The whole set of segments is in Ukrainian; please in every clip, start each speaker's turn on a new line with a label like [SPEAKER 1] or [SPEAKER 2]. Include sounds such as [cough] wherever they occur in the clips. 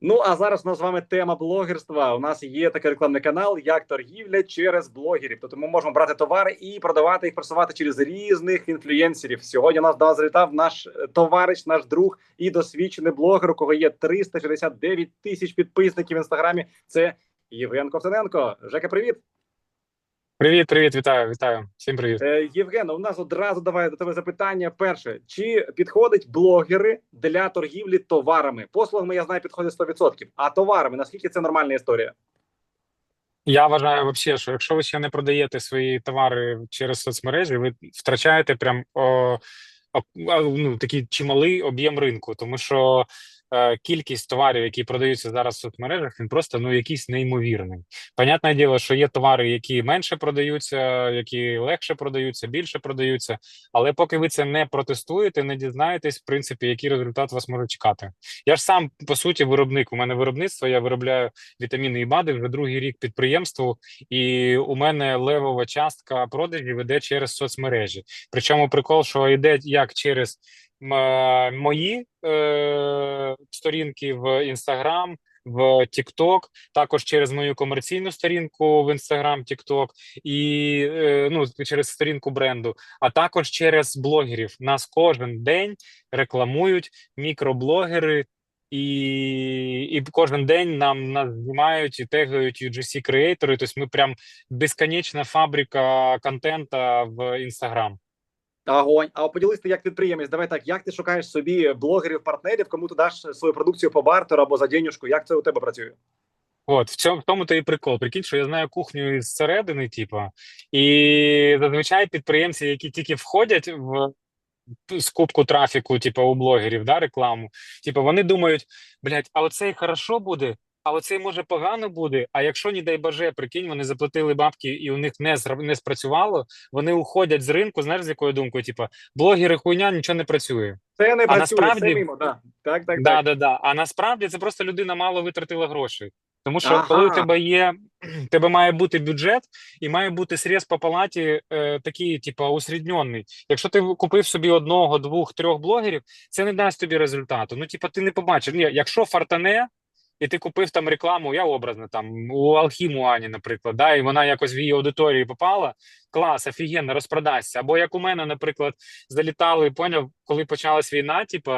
[SPEAKER 1] Ну а зараз у нас з вами тема блогерства. У нас є такий рекламний канал, як торгівля через блогерів. Тобто ми можемо брати товари і продавати їх, просувати через різних інфлюєнсерів. Сьогодні у нас до нас завітав наш е, товариш, наш друг і досвідчений блогер, у кого є 369 тисяч підписників в інстаграмі. Це Євген Ковтаненко. Жека, привіт.
[SPEAKER 2] Привіт, привіт, вітаю, вітаю. Всім привіт.
[SPEAKER 1] Е, Євген, у нас одразу давай до тебе запитання. Перше, чи підходять блогери для торгівлі товарами? Послугами я знаю, підходить 100%. А товарами наскільки це нормальна історія?
[SPEAKER 2] Я вважаю вообще, що якщо ви ще не продаєте свої товари через соцмережі, ви втрачаєте прям о, о, ну, такий чималий об'єм ринку, тому що кількість товарів, які продаються зараз в соцмережах, він просто ну якийсь неймовірний. Понятне діло, що є товари, які менше продаються, які легше продаються, більше продаються. Але поки ви це не протестуєте, не дізнаєтесь, в принципі, який результат вас може чекати. Я ж сам по суті виробник. У мене виробництво, я виробляю вітаміни і БАДи вже другий рік підприємству, і у мене левова частка продажів іде через соцмережі. Причому прикол, що йде як через мої е- сторінки в Інстаграм. В TikTok, також через мою комерційну сторінку в Instagram, TikTok і е, ну через сторінку бренду, а також через блогерів. Нас кожен день рекламують мікроблогери, і і кожен день нам нас знімають і тегають UGC креатори. Тобто ми прям безконечна фабрика контента в Інстаграм.
[SPEAKER 1] Огонь. А поділись ти як підприємець. Давай так, як ти шукаєш собі блогерів, партнерів, кому ти даш свою продукцію по бартеру або за денюжку? Як це у тебе працює?
[SPEAKER 2] От в цьому в тому то і прикол. Прикинь, що я знаю кухню із середини, типа, і зазвичай підприємці, які тільки входять в скупку трафіку, типу, у блогерів, да, рекламу. Типу, вони думають, блядь, а оцей хорошо буде, а оцей може погано буде. А якщо, не дай боже, прикинь, вони заплатили бабки і у них не не спрацювало, вони уходять з ринку, знаєш, з якою думкою? Типу, блогери хуйня, нічого не працює.
[SPEAKER 1] Це не
[SPEAKER 2] А
[SPEAKER 1] працює,
[SPEAKER 2] насправді-
[SPEAKER 1] все мимо. Да. Так, так,
[SPEAKER 2] Да,
[SPEAKER 1] так.
[SPEAKER 2] да, да. А насправді це просто людина мало витратила грошей. Тому що
[SPEAKER 1] Ага.
[SPEAKER 2] коли у тебе є, [clears throat] тебе має бути бюджет і має бути срез по палаті е, такий, типу, усрідньонний. Якщо ти купив собі одного, двох, трьох блогерів, це не дасть тобі результату. Ну, типу, ти не побачиш. Ні, якщо фартане, і ти купив там рекламу, я образно там у Алхіму Ані, наприклад, да, і вона якось в її аудиторії попала. Клас, офігенно, розпродасться. Або як у мене, наприклад, залітали, поняв, коли почалась війна, типу,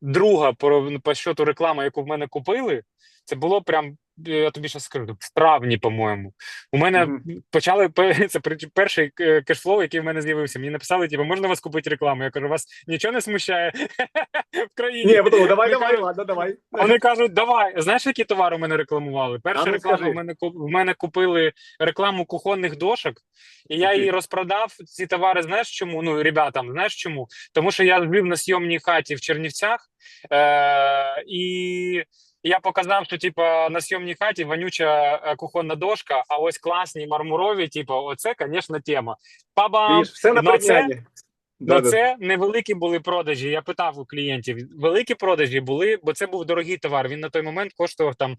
[SPEAKER 2] друга по, по щоту реклама, яку в мене купили, це було прям. Я тобі ще скажу, в травні, по-моєму. У мене
[SPEAKER 1] Мгм.
[SPEAKER 2] почали [laughs] це перший е, кешфлоу, який в мене з'явився. Мені написали, типу, можна вас купити рекламу? Я кажу, вас нічого не смущає [laughs] в країні.
[SPEAKER 1] Ні, я давай, давай, ладно, давай.
[SPEAKER 2] Вони кажуть, давай. Знаєш, які товари у мене рекламували? Перша
[SPEAKER 1] ну,
[SPEAKER 2] реклама в мене в мене купили рекламу кухонних дошок, і я її розпродав. Ці товари, знаєш чому? Ну, ребятам, знаєш чому? Тому що я жив на зйомній хаті в Чернівцях, е- і я показав, що типа на зйомній хаті вонюча е, кухонна дошка, а ось класні мармурові, типа, оце, звісно, тема. Пабам!
[SPEAKER 1] Все на
[SPEAKER 2] це-
[SPEAKER 1] Да, да.
[SPEAKER 2] це невеликі були продажі. Я питав у клієнтів. Великі продажі були, бо це був дорогий товар. Він на той момент коштував там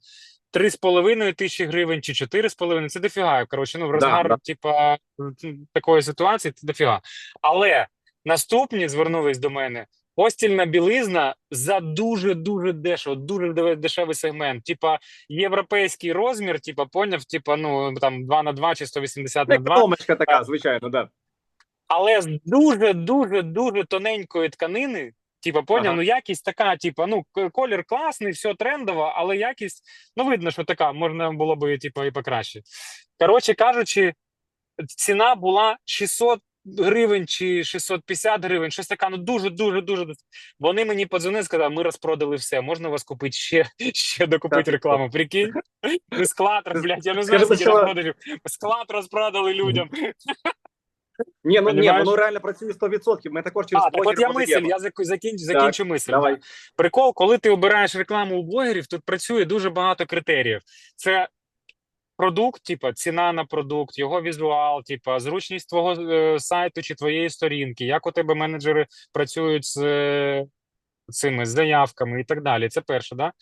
[SPEAKER 2] 3,5 тисячі гривень чи 4,5. Це дофіга. Коротше, ну в розгар,
[SPEAKER 1] да.
[SPEAKER 2] типа м, такої ситуації, це дофіга. Але наступні звернулись до мене. Постільна білизна за дуже дуже дешево, дуже дешевий сегмент. Типа європейський розмір, типа поняв, типа ну там 2 на 2 чи 180 на 2
[SPEAKER 1] Економочка така, звичайно, да.
[SPEAKER 2] але з дуже дуже дуже тоненької тканини. Типа, поняв,
[SPEAKER 1] Ага.
[SPEAKER 2] ну якість така, типа, ну колір класний, все трендово, але якість, ну видно, що така, можна було би типа, і покраще. Коротше кажучи, ціна була 600 гривень чи 650 гривень, щось така, ну дуже, дуже, дуже. Вони мені подзвонили, сказали, ми розпродали все, можна у вас купити ще, ще докупити
[SPEAKER 1] Так.
[SPEAKER 2] рекламу. Прикинь? Ми склад, блядь, я не знаю, скільки розпродажів. Склад розпродали людям.
[SPEAKER 1] Ні, ну ні, воно реально працює 100%. Ми також через
[SPEAKER 2] А, так от я мисль, я зак- закінч, закінчу мисль.
[SPEAKER 1] Давай.
[SPEAKER 2] Прикол, коли ти обираєш рекламу у блогерів, тут працює дуже багато критеріїв. Це продукт, типа ціна на продукт, його візуал, типа зручність твого е, сайту чи твоєї сторінки, як у тебе менеджери працюють з е, цими заявками і так далі. Це перше, да?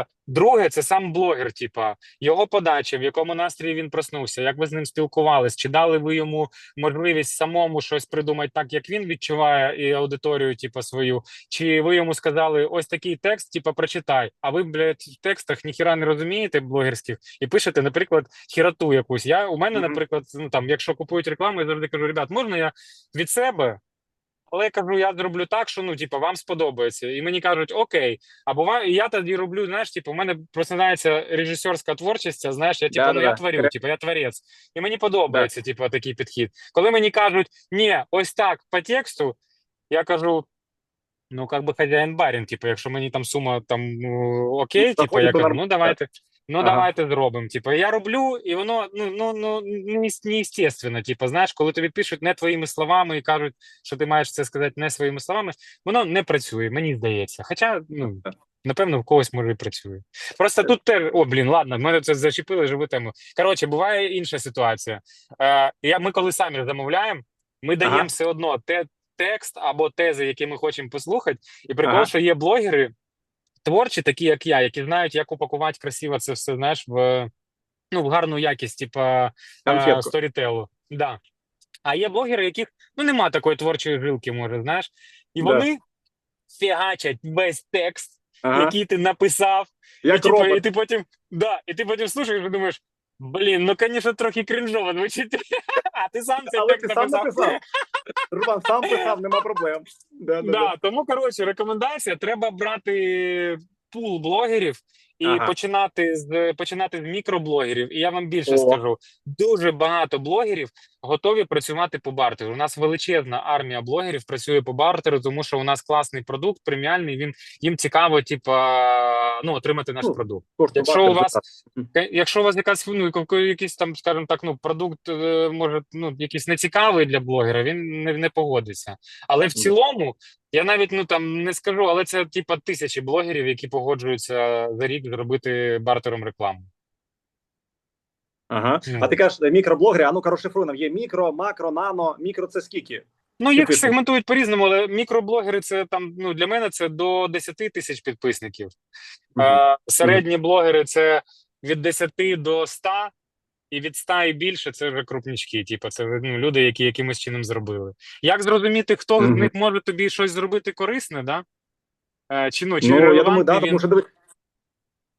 [SPEAKER 2] Е, друге, це сам блогер, типа його подача, в якому настрої він проснувся, як ви з ним спілкувались, чи дали ви йому можливість самому щось придумати так, як він відчуває, і аудиторію, типа, свою, чи ви йому сказали ось такий текст, типа, прочитай, а ви, блядь, в текстах ніхіра не розумієте блогерських і пишете, наприклад, хіроту якусь. Я у мене, наприклад, ну там, якщо купують рекламу, я завжди кажу, ребят, можна я від себе. Але я кажу, я зроблю так, що ну, типу, вам сподобається. І мені кажуть, окей. А буває, і я тоді роблю, знаєш, типу, у мене просинається режисерська творчість, знаєш, я типу, ну я
[SPEAKER 1] Да-да-да.
[SPEAKER 2] творю, типу, я творець. І мені подобається, типу, такий підхід. Коли мені кажуть, ні, ось так по тексту, я кажу. Ну, как би хазяїн барин, типу, якщо мені там сума там ну, окей,
[SPEAKER 1] Ну,
[SPEAKER 2] типу, я кажу, ну давайте, ну
[SPEAKER 1] Ага.
[SPEAKER 2] давайте зробимо. Типу, я роблю, і воно ну ну ну не, не Типу, знаєш, коли тобі пишуть не твоїми словами і кажуть, що ти маєш це сказати не своїми словами, воно не працює, мені здається. Хоча, ну напевно, в когось може і працює. Просто тут теж, о, блін, ладно, мене це зачепили живу тему. Коротше, буває інша ситуація. Е, я, ми коли самі замовляємо, ми даємо
[SPEAKER 1] Ага.
[SPEAKER 2] все одно те, текст або тези, які ми хочемо послухати. І прикол,
[SPEAKER 1] Ага.
[SPEAKER 2] що є блогери творчі, такі як я, які знають, як упакувати красиво це все, знаєш, в, ну, в гарну якість, типа е, сторітелу. Да. А є блогери, яких ну нема такої творчої жилки, може, знаєш, і
[SPEAKER 1] Да.
[SPEAKER 2] вони фігачать весь текст,
[SPEAKER 1] Ага.
[SPEAKER 2] який ти написав, і,
[SPEAKER 1] Як
[SPEAKER 2] типу, і ти потім, да, і ти потім слушаєш і думаєш, блін, ну, звісно, трохи крінжово звучить. [laughs] А ти сам це
[SPEAKER 1] Але ти сам
[SPEAKER 2] написав.
[SPEAKER 1] написав. Сам писав, нема проблем. Да, да,
[SPEAKER 2] Да,
[SPEAKER 1] да.
[SPEAKER 2] тому коротше, рекомендація: треба брати пул блогерів і
[SPEAKER 1] Ага.
[SPEAKER 2] починати з починати з мікроблогерів. І я вам більше
[SPEAKER 1] О.
[SPEAKER 2] скажу: дуже багато блогерів готові працювати по бартеру. У нас величезна армія блогерів працює по бартеру, тому що у нас класний продукт, преміальний. Він їм цікаво, типа, ну отримати наш
[SPEAKER 1] Ну,
[SPEAKER 2] продукт. Якщо у вас. Якщо у вас якась ну якийсь там, скажімо так, ну продукт е, може ну якийсь нецікавий для блогера, він не, не погодиться. Але в цілому я навіть ну там не скажу, але це типа тисячі блогерів, які погоджуються за рік зробити бартером рекламу.
[SPEAKER 1] Ага.
[SPEAKER 2] Ну.
[SPEAKER 1] А ти кажеш, мікроблогери, а ну-ка розшифруй нам. Є мікро, макро, нано. Мікро це скільки?
[SPEAKER 2] Ну їх сегментують по-різному, але мікроблогери це там ну для мене це до 10 тисяч підписників.
[SPEAKER 1] Мгм.
[SPEAKER 2] Е, середні блогери це від 10 до 100, і від 100 і більше це вже крупнячки. Типу, це ну, люди, які якимось чином зробили. Як зрозуміти, хто з них може тобі щось зробити корисне, да? Е, чи ну, чи
[SPEAKER 1] Ну, я думаю, да,
[SPEAKER 2] він?
[SPEAKER 1] тому що дивись.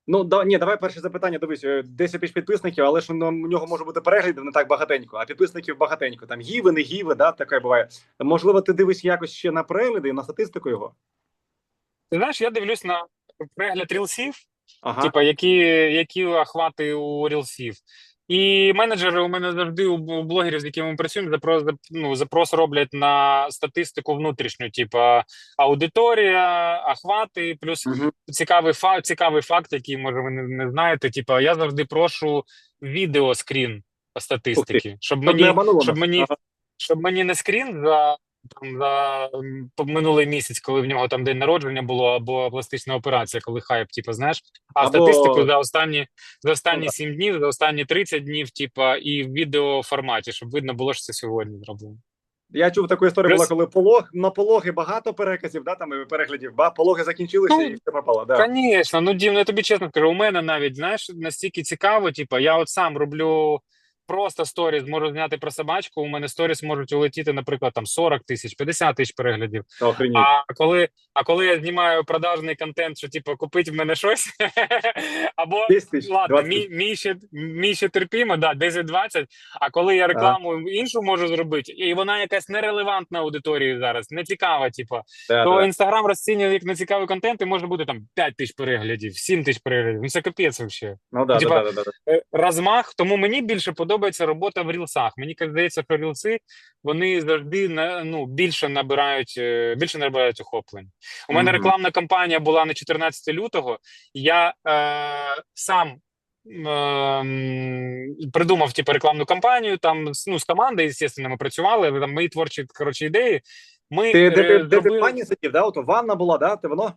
[SPEAKER 1] Ну, да, ні, давай перше запитання. Дивись, е, 10 тисяч підписників, але ж ну, у нього може бути переглядів не так багатенько, а підписників багатенько. Там гіви, не гіви, да, таке буває. Можливо, ти дивись якось ще на перегляди, на статистику його.
[SPEAKER 2] Ти знаєш, я дивлюсь на перегляд рілсів,
[SPEAKER 1] Ага.
[SPEAKER 2] типа, які, які охвати у рілсів. І менеджери у мене завжди у блогерів, з якими ми працюємо, запрос, зап- ну, запрос роблять на статистику внутрішню, типа аудиторія, охвати, плюс
[SPEAKER 1] Мгм.
[SPEAKER 2] цікавий факт, цікавий факт, який може ви не, не знаєте. Типа, я завжди прошу відеоскрін статистики, щоб
[SPEAKER 1] Щоб
[SPEAKER 2] мені, щоб мені,
[SPEAKER 1] Ага.
[SPEAKER 2] щоб мені не скрін за. Там за минулий місяць, коли в нього там день народження було, або пластична операція, коли хайп, типу, знаєш, а
[SPEAKER 1] Або-
[SPEAKER 2] статистику за останні за останні
[SPEAKER 1] Ну,
[SPEAKER 2] 7 днів, за останні 30 днів, типа, і в відеоформаті, щоб видно було, що це сьогодні зроблено.
[SPEAKER 1] Я чув таку історію,
[SPEAKER 2] Плюс-
[SPEAKER 1] була, коли полог на пологи багато переказів, да, там і переглядів, ба, пологи закінчилися
[SPEAKER 2] Ну,
[SPEAKER 1] і все пропало. Да.
[SPEAKER 2] Звісно, ну Дім, ну, я тобі чесно кажу, у мене навіть знаєш настільки цікаво. Типу, я от сам роблю просто сторіс, можу зняти про собачку. У мене сторіс можуть улетіти, наприклад, там 40 тисяч, 50 тисяч переглядів.
[SPEAKER 1] Охренеть.
[SPEAKER 2] А коли, а коли я знімаю продажний контент, що типу купить в мене щось, [laughs] або
[SPEAKER 1] 10
[SPEAKER 2] ладно, мій, мій ще мій ще терпімо, да, 10-20, А коли я рекламу іншу можу зробити, і вона якась нерелевантна аудиторії зараз, не цікава, типу,
[SPEAKER 1] Да,
[SPEAKER 2] то
[SPEAKER 1] да.
[SPEAKER 2] інстаграм розцінює як нецікавий контент, і може бути там 5 тисяч переглядів, 7 тисяч переглядів. Ну це капець взагалі.
[SPEAKER 1] Ну, да,
[SPEAKER 2] типа,
[SPEAKER 1] да, да, да, да.
[SPEAKER 2] Е, Розмах, тому мені більше подобається робота в рілсах. Мені здається, що рілси вони завжди ну, більше набирають е, більше набирають охоплень. У мене рекламна кампанія була на 14 лютого. Я е, сам. ем, Придумав типу, рекламну кампанію там ну, з командою, звісно, ми працювали. Там мої творчі коротше ідеї. Ми
[SPEAKER 1] Ти, де,
[SPEAKER 2] е,
[SPEAKER 1] ти, де ти в ванні сидів, да? Ото ванна була, да? Ти воно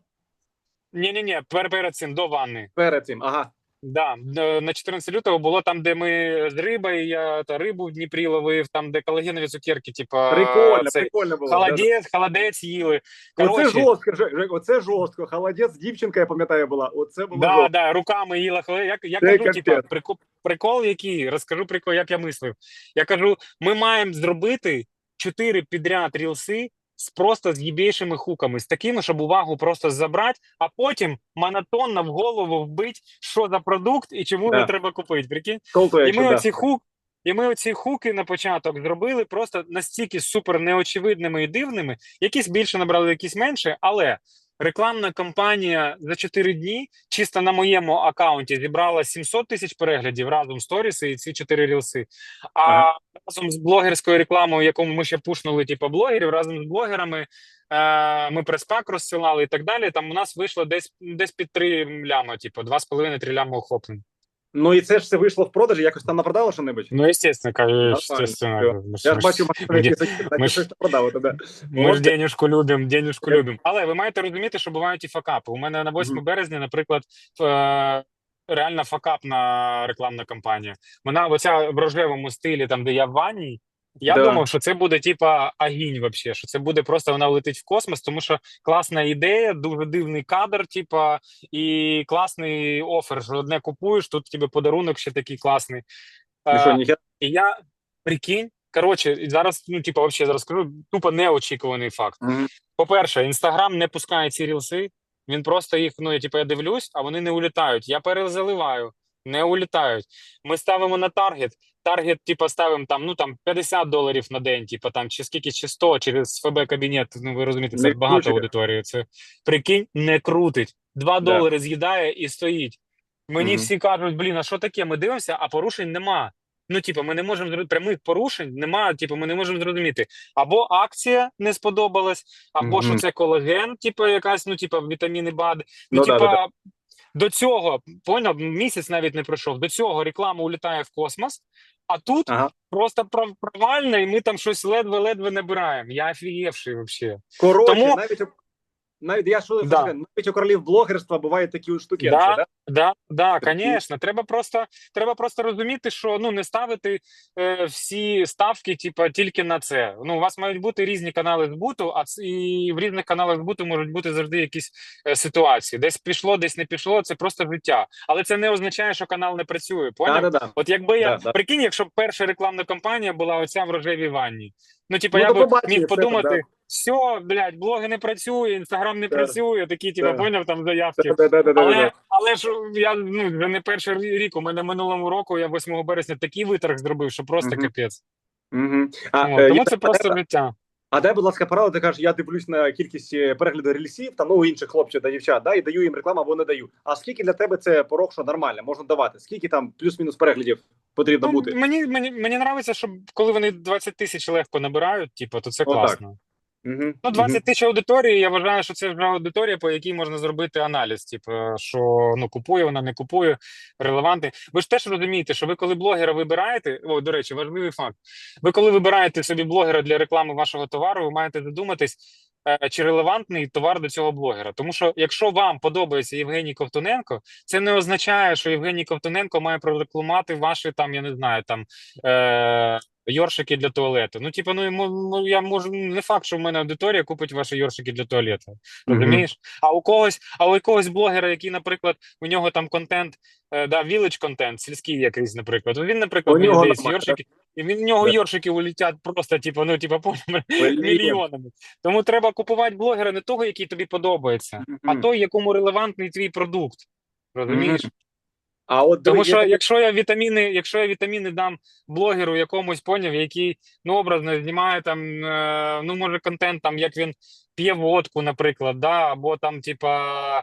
[SPEAKER 2] Ні, ні, ні, перед цим до ванни.
[SPEAKER 1] перед цим. Ага.
[SPEAKER 2] Да, на 14 лютого було там, де ми з рибою, я та рибу в Дніпрі ловив, там, де колагенові цукерки, типа
[SPEAKER 1] Прикольно,
[SPEAKER 2] цей,
[SPEAKER 1] прикольно було. да, да.
[SPEAKER 2] холодець, холодець їли.
[SPEAKER 1] Оце жорстко, оце жорстко. Холодець, дівчинка, я пам'ятаю, була. Оце було
[SPEAKER 2] Да,
[SPEAKER 1] жорстко.
[SPEAKER 2] да, руками їла. Я, я
[SPEAKER 1] Це
[SPEAKER 2] кажу, типа, прикол, прикол який, розкажу прикол, як я мислив. Я кажу, ми маємо зробити чотири підряд рілси з просто з їбейшими хуками, з такими, щоб увагу просто забрати, а потім монотонно в голову вбить, що за продукт і чому
[SPEAKER 1] Да.
[SPEAKER 2] його треба купити. Прикинь?
[SPEAKER 1] To
[SPEAKER 2] І ми
[SPEAKER 1] да.
[SPEAKER 2] оці хук. І ми оці хуки на початок зробили просто настільки супер неочевидними і дивними, якісь більше набрали, якісь менше, але рекламна кампанія за 4 дні чисто на моєму аккаунті зібрала 700 тисяч переглядів разом сторіси і ці 4 рілси. А
[SPEAKER 1] Ага.
[SPEAKER 2] разом з блогерською рекламою, якому ми ще пушнули, типу, блогерів, разом з блогерами е, ми прес-пак розсилали і так далі. Там у нас вийшло десь десь під 3 ляма, типу, 2,5-3 ляма охоплень.
[SPEAKER 1] Ну і це ж все вийшло в продажі, якось там напродало що-небудь?
[SPEAKER 2] Ну, естественно, естественно.
[SPEAKER 1] Я ж бачу
[SPEAKER 2] ми-
[SPEAKER 1] щось продали тебе.
[SPEAKER 2] Ми ж денежку любимо,
[SPEAKER 1] денежку
[SPEAKER 2] любимо. Але ви маєте розуміти, що бувають і факапи. У мене на 8
[SPEAKER 1] Мгм.
[SPEAKER 2] березня, наприклад, е, реально факапна рекламна кампанія. Вона оця в рожевому стилі, там де я в ванні. Я
[SPEAKER 1] Да.
[SPEAKER 2] думав, що це буде типа агінь, вообще, що це буде просто вона летить в космос, тому що класна ідея, дуже дивний кадр, типа, і класний офер. Що одне купуєш, тут тебе подарунок ще такий класний.
[SPEAKER 1] Ну
[SPEAKER 2] Е,
[SPEAKER 1] що, ніхера?
[SPEAKER 2] і я прикинь, коротше, зараз, ну, типу, вообще зараз скажу, тупо неочікуваний факт.
[SPEAKER 1] Мгм.
[SPEAKER 2] По-перше, Інстаграм не пускає ці рілси, він просто їх, ну, я, типу, я дивлюсь, а вони не улітають. Я перезаливаю, не улітають. Ми ставимо на таргет. Таргет, типу, ставимо там, ну, там 50 доларів на день, типу, там, чи скільки, чи 100 через ФБ кабінет, ну, ви розумієте, це
[SPEAKER 1] Не
[SPEAKER 2] багато
[SPEAKER 1] крутить.
[SPEAKER 2] аудиторії. Це, прикинь, не крутить. 2
[SPEAKER 1] Да.
[SPEAKER 2] долари з'їдає і стоїть. Мені
[SPEAKER 1] Мгм.
[SPEAKER 2] всі кажуть, блін, а що таке? Ми дивимося, а порушень нема. Ну, типу, ми не можемо зробити прямих порушень, нема, типу, ми не можемо зрозуміти. Або акція не сподобалась, або що це колаген, типу, якась, ну, типу, вітаміни БАД. Ну,
[SPEAKER 1] Ну, да,
[SPEAKER 2] типа,
[SPEAKER 1] да, да.
[SPEAKER 2] До цього, поняв, місяць навіть не пройшов. До цього реклама улітає в космос, а тут
[SPEAKER 1] Ага.
[SPEAKER 2] просто пров- провально, і ми там щось ледве-ледве набираємо. Я офігевший взагалі.
[SPEAKER 1] Коротше,
[SPEAKER 2] Тому-
[SPEAKER 1] навіть, навіть я що
[SPEAKER 2] Да.
[SPEAKER 1] навіть у королів блогерства бувають такі от штуки.
[SPEAKER 2] Да.
[SPEAKER 1] да?
[SPEAKER 2] Да, да, звісно. Треба просто, треба просто розуміти, що ну не ставити е, всі ставки, типа, тільки на це. Ну, у вас мають бути різні канали збуту, а і в різних каналах збуту можуть бути завжди якісь е, ситуації. Десь пішло, десь не пішло. Це просто життя. Але це не означає, що канал не працює. Поняв?
[SPEAKER 1] Да, да, да.
[SPEAKER 2] От якби я
[SPEAKER 1] Да, да.
[SPEAKER 2] прикинь, якщо б перша рекламна кампанія була оця в рожевій ванні. Ну, типа,
[SPEAKER 1] Ну,
[SPEAKER 2] я би міг подумати,
[SPEAKER 1] там,
[SPEAKER 2] все, блядь, блоги не працює, інстаграм не працює, такі, типа,
[SPEAKER 1] Да.
[SPEAKER 2] поняв там заявки. Але, але ж я ну вже не перший рік. У мене минулому року я 8 березня такий виторг зробив, що просто капець.
[SPEAKER 1] Е,
[SPEAKER 2] тому це просто життя.
[SPEAKER 1] А дай, будь ласка, пораду, ти кажеш, я дивлюсь на кількість е, перегляду рельсів, там ну інших хлопців та дівчат, да, і даю їм рекламу або не даю. А скільки для тебе це порог, що нормально, можна давати? Скільки там плюс-мінус переглядів потрібно
[SPEAKER 2] Ну,
[SPEAKER 1] бути?
[SPEAKER 2] мені мені мені нравиться, що коли вони 20 тисяч легко набирають, типу, то це
[SPEAKER 1] Отак.
[SPEAKER 2] класно.
[SPEAKER 1] Угу.
[SPEAKER 2] Ну, 20 тисяч аудиторії, я вважаю, що це вже аудиторія, по якій можна зробити аналіз. Типу, що ну купує вона, не купує, релевантний. Ви ж теж розумієте, що ви коли блогера вибираєте, о, до речі, важливий факт. Ви коли вибираєте собі блогера для реклами вашого товару, ви маєте задуматись, е, чи релевантний товар до цього блогера. Тому що якщо вам подобається Євгеній Ковтуненко, це не означає, що Євгеній Ковтуненко має прорекламувати ваші там, я не знаю, там. Е- Йоршики для туалету. Ну, типу, ну ну я можу не факт, що в мене аудиторія купить ваші йоршики для туалету. Розумієш? А у когось, а у якогось блогера, який, наприклад, у нього там контент, е, да, village контент, сільський якийсь, наприклад. Він, наприклад,
[SPEAKER 1] У нього нормально,
[SPEAKER 2] йоршики, і він, у нього йоршики улетять просто, типу, ну, типу, [laughs] мільйонами. Тому треба купувати блогера не того, який тобі подобається, а той, якому релевантний твій продукт. Розумієш?
[SPEAKER 1] А от
[SPEAKER 2] Тому
[SPEAKER 1] диви,
[SPEAKER 2] що
[SPEAKER 1] є
[SPEAKER 2] якщо я вітаміни, якщо я вітаміни дам блогеру якомусь поняв, який ну образно знімає там, е, ну може контент, там як він п'є водку, наприклад, да, або там, типа.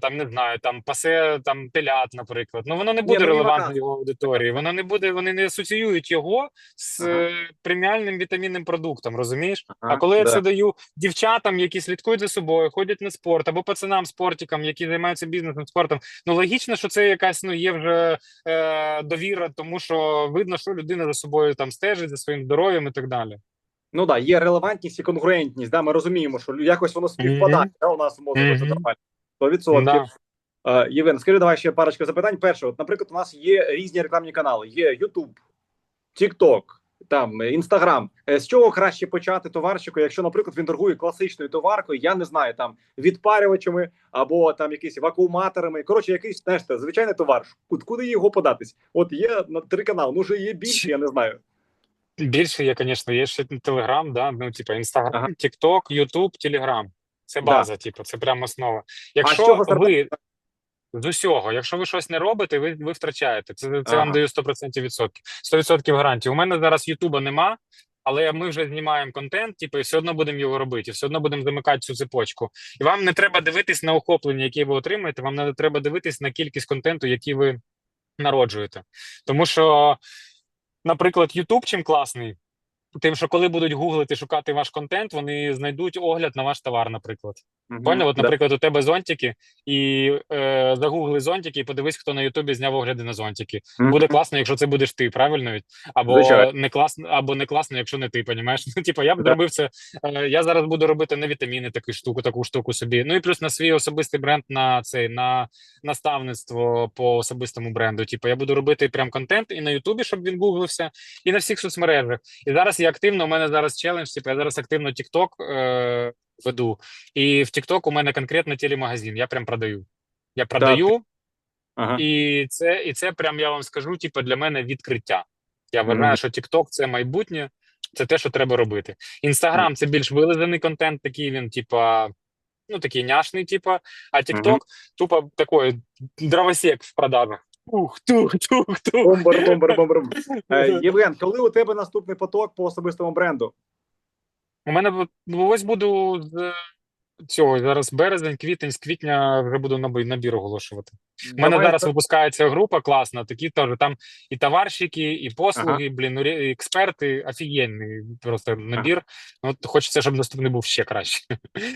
[SPEAKER 2] Там не знаю, там пасе там телят, наприклад. Ну воно не буде
[SPEAKER 1] ну,
[SPEAKER 2] релевантно його аудиторії. Воно не буде, вони не асоціюють його з
[SPEAKER 1] Ага.
[SPEAKER 2] е, преміальним вітамінним продуктом, розумієш?
[SPEAKER 1] Ага,
[SPEAKER 2] А коли я це даю дівчатам, які слідкують за собою, ходять на спорт, або пацанам спортикам, які займаються бізнесом, спортом, ну логічно, що це якась ну є вже е, довіра, тому що видно, що людина за собою там стежить за своїм здоров'ям і так далі.
[SPEAKER 1] Ну да, є релевантність і конкурентність. Да, ми розуміємо, що якось воно співпадає. Да, у нас мозку
[SPEAKER 2] Мгм.
[SPEAKER 1] це нормально. 100%.
[SPEAKER 2] Да.
[SPEAKER 1] Е, Євген, скажи, давай ще парочку запитань. Перше, от, наприклад, у нас є різні рекламні канали: є YouTube, TikTok, там Instagram. Е, З чого краще почати товарщику, якщо, наприклад, він торгує класичною товаркою, я не знаю, там відпарювачами або там якісь вакууматорами. Коротше, якийсь знаєш, звичайний товар. Куди його податись? От є на три канали, може є більше, я не знаю.
[SPEAKER 2] Більше є, звісно, є ще Телеграм, да? ну, типу, Інстаграм, Тікток, Ютуб, Телеграм. Це
[SPEAKER 1] Да.
[SPEAKER 2] база, типу, це прямо основа. Якщо ви з усього, якщо ви щось не робите, ви, ви втрачаєте. Це, це
[SPEAKER 1] Ага.
[SPEAKER 2] вам даю 100% відсотків. 100% гарантії. У мене зараз Ютуба нема, але ми вже знімаємо контент, типу, і все одно будемо його робити, і все одно будемо замикати цю цепочку. І вам не треба дивитись на охоплення, яке ви отримаєте, вам не треба дивитись на кількість контенту, який ви народжуєте. Тому що, наприклад, YouTube чим класний, тим, що коли будуть гуглити, шукати ваш контент, вони знайдуть огляд на ваш товар, наприклад.
[SPEAKER 1] Мгм.
[SPEAKER 2] Поняв? От,
[SPEAKER 1] Да.
[SPEAKER 2] наприклад, у тебе зонтики, і е, загугли зонтики, і подивись, хто на Ютубі зняв огляди на зонтики.
[SPEAKER 1] Мгм.
[SPEAKER 2] Буде класно, якщо це будеш ти, правильно? Від? Або
[SPEAKER 1] Звичайно.
[SPEAKER 2] не класно, або не класно, якщо не ти, понімаєш? [laughs] Ну, типу, я б
[SPEAKER 1] Да.
[SPEAKER 2] зробив це. Е, я зараз буду робити на вітаміни таку штуку, таку штуку собі. Ну і плюс на свій особистий бренд на цей на наставництво по особистому бренду. Типу, я буду робити прям контент і на Ютубі, щоб він гуглився, і на всіх соцмережах. І зараз я активно. У мене зараз челендж. Типу, я зараз активно TikTok е, веду. І в TikTok у мене конкретно телемагазин. Я прям продаю. Я продаю,
[SPEAKER 1] Ага.
[SPEAKER 2] і це, і це прям я вам скажу, типу, для мене відкриття. Я вважаю,
[SPEAKER 1] Мгм.
[SPEAKER 2] що TikTok – це майбутнє, це те, що треба робити. Інстаграм це більш вилизаний контент, такий він, типа, ну такий няшний, типа, а TikTok тупо такий дровосек в продажах. Ух, тух, тух, тух.
[SPEAKER 1] Бомбар, бомбар, бомбар. [laughs] Е, Євген, коли у тебе наступний поток по особистому бренду?
[SPEAKER 2] У мене бу- ну, ось буду з цього зараз березень, квітень, з квітня вже буду набір оголошувати. У мене зараз
[SPEAKER 1] так.
[SPEAKER 2] випускається група класна, такі теж там і товарщики, і послуги, блін, ну, і експерти, офігенний просто набір. Ну, От хочеться, щоб наступний був ще краще.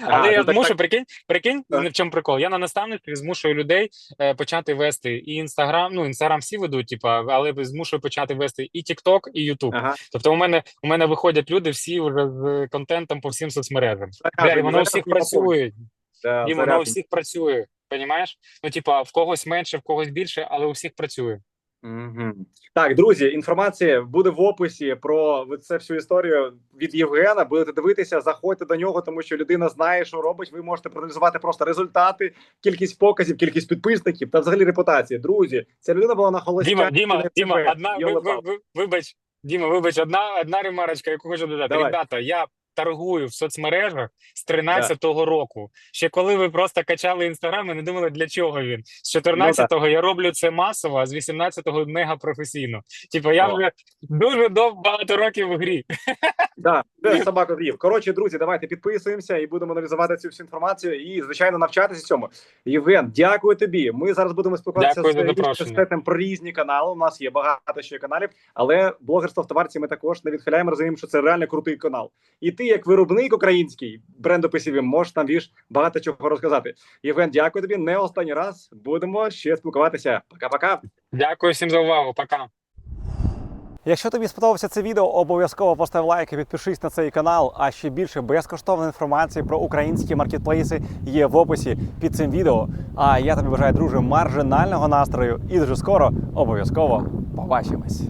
[SPEAKER 2] Але
[SPEAKER 1] ну
[SPEAKER 2] я
[SPEAKER 1] так-
[SPEAKER 2] змушу,
[SPEAKER 1] так.
[SPEAKER 2] прикинь, прикинь,
[SPEAKER 1] Так.
[SPEAKER 2] в чому прикол. Я на наставництві змушую людей е, почати вести і інстаграм, ну інстаграм всі ведуть, типа, але змушую почати вести і TikTok, і Ютуб.
[SPEAKER 1] Ага.
[SPEAKER 2] Тобто, у мене у мене виходять люди всі вже з контентом по всім соцмережам. Бля, і воно у всіх працює.
[SPEAKER 1] Да,
[SPEAKER 2] І воно у всіх працює. Понімаєш? Ну, типа, в когось менше, в когось більше, але у всіх працює.
[SPEAKER 1] Мгм. Так, друзі, інформація буде в описі про це всю історію від Євгена. Будете дивитися, заходьте до нього, тому що людина знає, що робить. Ви можете проаналізувати просто результати, кількість показів, кількість підписників та взагалі репутації. Друзі, ця людина була на холостяк.
[SPEAKER 2] Діма, Діма, Діма, одна ви, ви, ви, вибач, Діма, вибач, одна, одна ремарочка, яку хочу додати.
[SPEAKER 1] Давай.
[SPEAKER 2] Ребята, я торгую в соцмережах з 13-го року. Ще коли ви просто качали інстаграм і не думали, для чого він. З 14-го я роблю це масово, а з 18-го мега професійно. Типу, я
[SPEAKER 1] О.
[SPEAKER 2] вже дуже дов багато років в грі. [laughs]
[SPEAKER 1] Да, [laughs] де собака з'їв. Коротше, друзі, давайте підписуємося і будемо аналізувати цю всю інформацію і, звичайно, навчатися цьому. Євген, дякую тобі. Ми зараз будемо спілкуватися
[SPEAKER 2] Дякую
[SPEAKER 1] з експертом про різні канали. У нас є багато ще каналів, але блогерство в товарці ми також не відхиляємо. Розуміємо, що це реально крутий канал. І ти, як виробник український брендописів, можеш там більш багато чого розказати. Євген, дякую тобі. Не останній раз будемо ще спілкуватися. Пока-пока.
[SPEAKER 2] Дякую всім за увагу. Пока.
[SPEAKER 3] Якщо тобі сподобався це відео, обов'язково постав лайк і підпишись на цей канал. А ще більше безкоштовної інформації про українські маркетплейси є в описі під цим відео. А я тобі бажаю, друже, маржинального настрою і дуже скоро обов'язково побачимось.